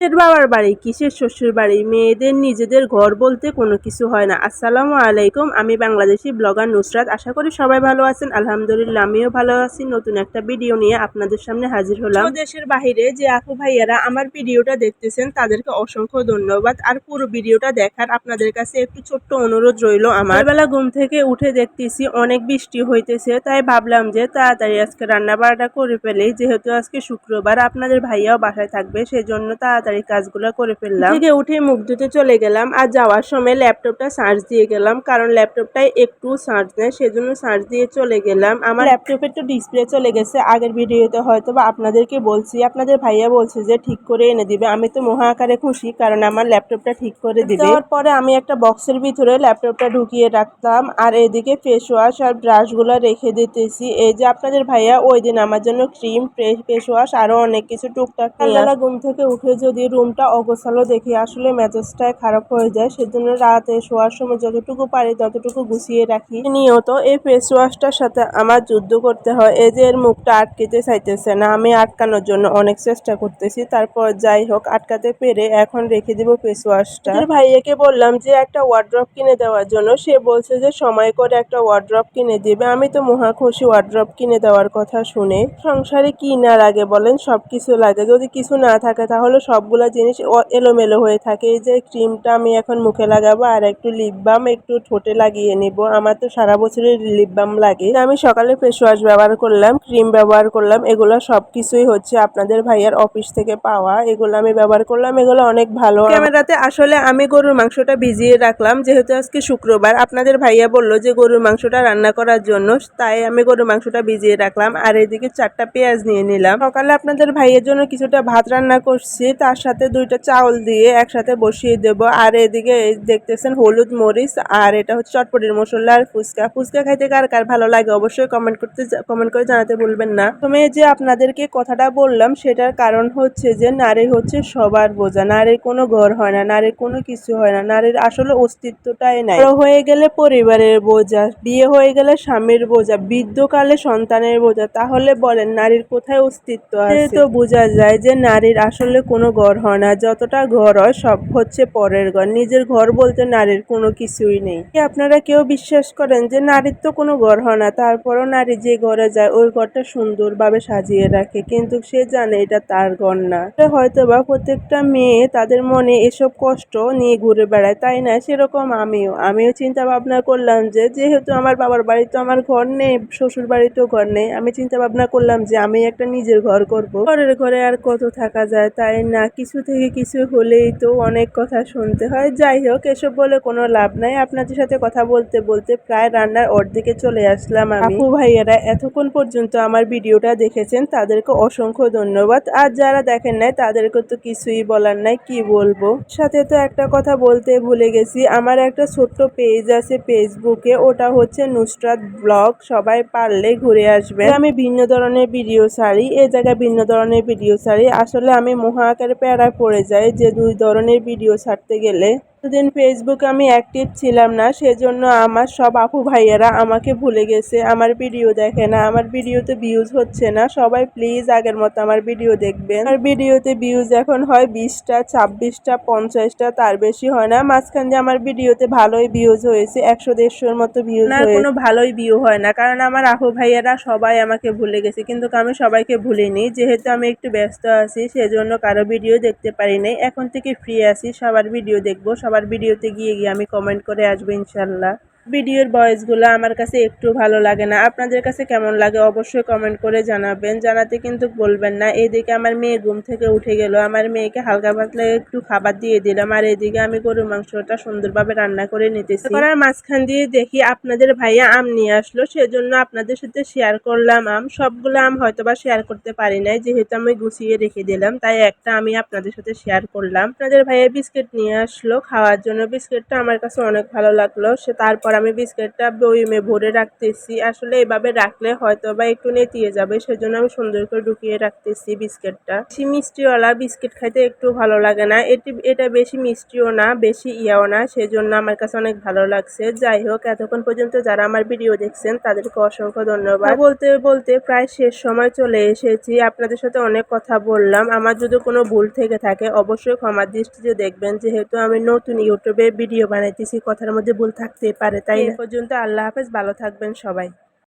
এর বাবার বাড়ি? কিসের শ্বশুর বাড়ি? মেয়েদের নিজেদের ঘর বলতে কোনো কিছু হয় না। আসসালামু আলাইকুম আমি বাংলাদেশি ব্লগার নুসরাত। আশা করি সবাই ভালো আছেন। আলহামদুলিল্লাহ আমিও ভালো আছি। নতুন একটা ভিডিও নিয়ে আপনাদের সামনে হাজির হলাম। দেশের বাহিরে যে আপু ভাইয়ারা আমার ভিডিওটা দেখতেছেন তাদেরকে অসংখ্য ধন্যবাদ। আর পুরো ভিডিওটা দেখার আপনাদের কাছে একটু ছোট্ট অনুরোধ রইল আমার। বেলা ঘুম থেকে উঠে দেখতেছি অনেক বৃষ্টি হইতেছে তাই ভাবলাম যে তাড়াতাড়ি আজকে রান্না বাড়াটা করে ফেলি। যেহেতু আজকে শুক্রবার আপনাদের ভাইয়াও বাসায় থাকবে সেজন্য তাড়াতাড়ি কাজগুলো করে ফেললাম। থেকে উঠে মুখ ধুতে চলে গেলাম আর যাওয়ার সময় ল্যাপটপটা চার্জ দিয়ে গেলাম কারণ ল্যাপটপটাই একটু চার্জ নেয় সেজন্য চার্জ দিয়ে চলে গেলাম। আমার ল্যাপটপের তো ডিসপ্লে চলে গেছে আগের ভিডিওতে হয়তো বা আপনাদেরকে বলছি আপনাদের ভাইয়া বলছে যে ঠিক করে এনে দিবে আমি তো মহা আকারে খুশি কারণ আমার ল্যাপটপটা ঠিক করে দিবে। তারপরে আমি একটা বক্সের ভিতরে ল্যাপটপটা ঢুকিয়ে রাখতাম আর এদিকে ফেস ওয়াশ আর ব্রাশগুলো রেখে দিতেছি। এই যে আপনাদের ভাইয়া ওই দিন আমার জন্য ক্রিম ফেস ওয়াশ আরও অনেক কিছু টুকটাক ঘুম থেকে উঠে যদি রুমটা অগোছালো দেখি। আসলে মেজাজটাই খারাপ হয়ে যায়, সেজন্য রাতে শোয়ার সময় যতটুকু পারি ততটুকু গুছিয়ে রাখি। নিয়ত এই ফেস ওয়াশটার সাথে আমার যুদ্ধ করতে হয়। এই যে এর মুখটা আটকেতে চাইতেছে না, আমি আটকানোর জন্য অনেক চেষ্টা করতেছি। তারপর যাই হোক, আটকাতে পেরে এখন রেখে দিব ফেস ওয়াশটা ভাইয়াকে বললাম যে, একটা ওয়ার্ড্রপ কিনে দেওয়ার জন্য। সে বলছে যে, সময় করে একটা ওয়ার্ড্রপ কিনে দিবে। আমি তো মহা খুশি ওয়ার্ড্রপ কিনে দেওয়ার কথা শুনে। সংসারে কি না লাগে বলেন সব কিছু লাগে। যদি কিছু না থাকে তাহলে সবগুলা জিনিস এলোমেলো হয়ে থাকে। এই যে ক্রিমটা আমি এখন মুখে লাগাবো আর একটু লিপ বাম একটু ঠোঁটে লাগিয়ে নিব। আমার তো সারা বছরের লিপ বাম লাগে। আমি সকালে ফেস ওয়াশ ব্যবহার করলাম ক্রিম ব্যবহার করলাম, এগুলো সব কিছুই হচ্ছে আপনাদের ভাইয়ার অফিস থেকে পাওয়া। এগুলো আমি ব্যবহার করলাম, এগুলো অনেক ভালো। ক্যামেরাতে আসলে আমি গরুর মাংসটা ভিজিয়ে রাখলাম। যেহেতু আজকে শুক্রবার, আপনাদের ভাইয়া বলল যে গরুর মাংসটা রান্না করার জন্য, তাই আমি গরুর মাংসটা ভিজিয়ে রাখলাম। আর এদিকে চারটা পেঁয়াজ নিয়ে নিলাম। সকালে আপনাদের ভাইয়ের জন্য কিছুটা ভাত রান্না করছি, তার সাথে দুইটা চাউল দিয়ে একসাথে বসিয়ে দেব। আর এদিকে দেখতেছেন হলুদ মরিচ, আর এটা হচ্ছে চটপটির মশলা আর ফুচকা। ফুচকা খাইতে কার কার ভালো লাগে অবশ্যই কমেন্ট করতে কমেন্ট করে জানাতে ভুলবেন না। প্রথমে যে আপনাদেরকে কথাটা বললাম, সেটার কারণ হচ্ছে যে নারী হচ্ছে সবার বোঝা। নারীর কোনো ঘর হয় না, নারীর কোনো কিছু হয় না, নারীর আসলে অস্তিত্বটাই নাই। হয়ে গেলে পরিবারের বোঝা, বিয়ে হয়ে গেলে স্বামীর বোঝা, বৃদ্ধকালে সন্তানের বোঝা। তাহলে বলেন নারীর কোথায় অস্তিত্ব আছে? তো বোঝা যায় যে নারীর আসলে কোনো ঘর হয় না, যতটা ঘর হয় সব হচ্ছে পরের ঘর। নিজের ঘর বলতে নারীর কোনো কিছুই নেই। আপনারা কেউ বিশ্বাস করেন যে নারীর তো কোনো ঘর হয় না? তারপরও নারী যে ঘরে যায়, ওই ঘরটা সুন্দরভাবে সাজিয়ে রাখে, কিন্তু সে জানে এটা তার ঘর না। হয়তো বা প্রত্যেকটা মেয়ে তাদের মনে এসব কষ্ট নিয়ে ঘুরে বেড়ায়, তাই না? সেরকম আমিও। আমিও চিন্তা ভাবনা করলাম যে, যেহেতু আমার বাবার বাড়ি তো আমার ঘর নেই শ্বশুর বাড়িতেও ঘর নেই, আমি চিন্তা ভাবনা করলাম যে, আমি একটা নিজের ঘর করব। ঘরের ঘরে আর কত থাকা যায়, তাই না? কিছু থেকে কিছু হলেই তো অনেক কথা শুনতে হয়। যাই হোক, এসব বলে কোনো লাভ নাই। আপনাদের সাথে কথা বলতে বলতে প্রায় রান্নার অর্ধেকে চলে আসলাম আপু ভাইয়েরা, এতক্ষণ পর্যন্ত আমার ভিডিওটা দেখেছেন, তাদেরকে অসংখ্য ধন্যবাদ। আর যারা দেখেন নাই, তাদেরকে তো কিছুই বলার নাই, কি বলব? সাথে তো একটা কথা বলতে ভুলে গেছি, আমার একটা ছোট্ট পেজ আছে ফেসবুকে, ওটা হচ্ছে নুসরাত ব্লগ, সবাই পারলে ঘুরে আসবে আমি ভিন্ন ধরনের ভিডিও ছাড়ি, এ জায়গায় ভিন্ন ধরনের ভিডিও ছাড়ি। আসলে আমি মহা আকারে প্যারায় পড়ে যায় যে দুই ধরনের ভিডিও ছাড়তে গেলে। এতদিন ফেসবুকে আমি অ্যাক্টিভ ছিলাম না সেজন্য আমার সব আপু ভাইয়েরা আমাকে ভুলে গেছে। আমার ভিডিও দেখে না আমার ভিডিওতে ভিউজ হচ্ছে না। সবাই প্লিজ আগের মতো আমার ভিডিও দেখবেন। আর ভিডিওতে ভিউজ এখন হয় বিশটা ছাব্বিশটা পঞ্চাশটা তার বেশি হয় না। মাঝখান দিয়ে আমার ভিডিওতে ভালোই ভিউজ হয়েছে একশো দেড়শোর মতো ভিউজ না কোনো ভালোই ভিউ হয় না কারণ আমার আপু ভাইয়েরা সবাই আমাকে ভুলে গেছে। কিন্তু আমি সবাইকে ভুলিনি যেহেতু আমি একটু ব্যস্ত আছি সেজন্য কারও ভিডিও দেখতে পারি নাই। এখন থেকে ফ্রি আছি সবার ভিডিও দেখব সবার ভিডিওতে গিয়ে গিয়ে আমি কমেন্ট করে আসব ইনশাল্লাহ। ভিডিওর ভয়েসগুলো আমার কাছে একটু ভালো লাগে না। আপনাদের কাছে কেমন লাগে অবশ্যই কমেন্ট করে জানাবেন। জানাতে কিন্তু বলবেন না। এদিকে আমার মেয়ে ঘুম থেকে উঠে গেল। আমার মেয়েকে হালকা পাতলা একটু খাবার দিয়ে দিলাম। আর এদিকে আমি গরুর মাংসটা সুন্দরভাবে রান্না করে নিতেছি। আর মাঝখান দিয়ে দেখি আপনাদের ভাইয়া আম নিয়ে আসলো। সেজন্য আপনাদের সাথে শেয়ার করলাম আম। সবগুলো আম হয়তো বা শেয়ার করতে পারি নাই। যেহেতু আমি গুছিয়ে রেখে দিলাম, তাই একটা আমি আপনাদের সাথে শেয়ার করলাম। আপনাদের ভাইয়া বিস্কিট নিয়ে আসলো। খাওয়ার জন্য বিস্কিটটা আমার কাছে অনেক ভালো লাগল। সে তারপর আমি বিস্কিটটা বইমে ভরে রাখতেছি। আসলে এভাবে রাখলে হয়তো বা একটু নেতিয়ে যাবে, সেজন্য আমি সুন্দর করে ঢুকিয়ে রাখতেছি বিস্কিটটা। বেশি মিষ্টিওয়ালা বিস্কিট খাইতে একটু ভালো লাগে না। এটি, এটা বেশি মিষ্টিও না, বেশি ইয়াও না, সেজন্য আমার কাছে অনেক ভালো লাগছে। যাই হোক, এতক্ষণ পর্যন্ত যারা আমার ভিডিও দেখছেন, তাদেরকে অসংখ্য ধন্যবাদ। বলতে বলতে প্রায় শেষ সময় চলে এসেছি। আপনাদের সাথে অনেক কথা বললাম। আমার যদি কোনো ভুল থেকে থাকে, অবশ্যই ক্ষমার দৃষ্টিতে দেখবেন। যেহেতু আমি নতুন ইউটিউবে ভিডিও বানাইতেছি, কথার মধ্যে ভুল থাকতেই পারে। তাই এ পর্যন্ত আল্লাহ হাফেজ ভালো থাকবেন সবাই।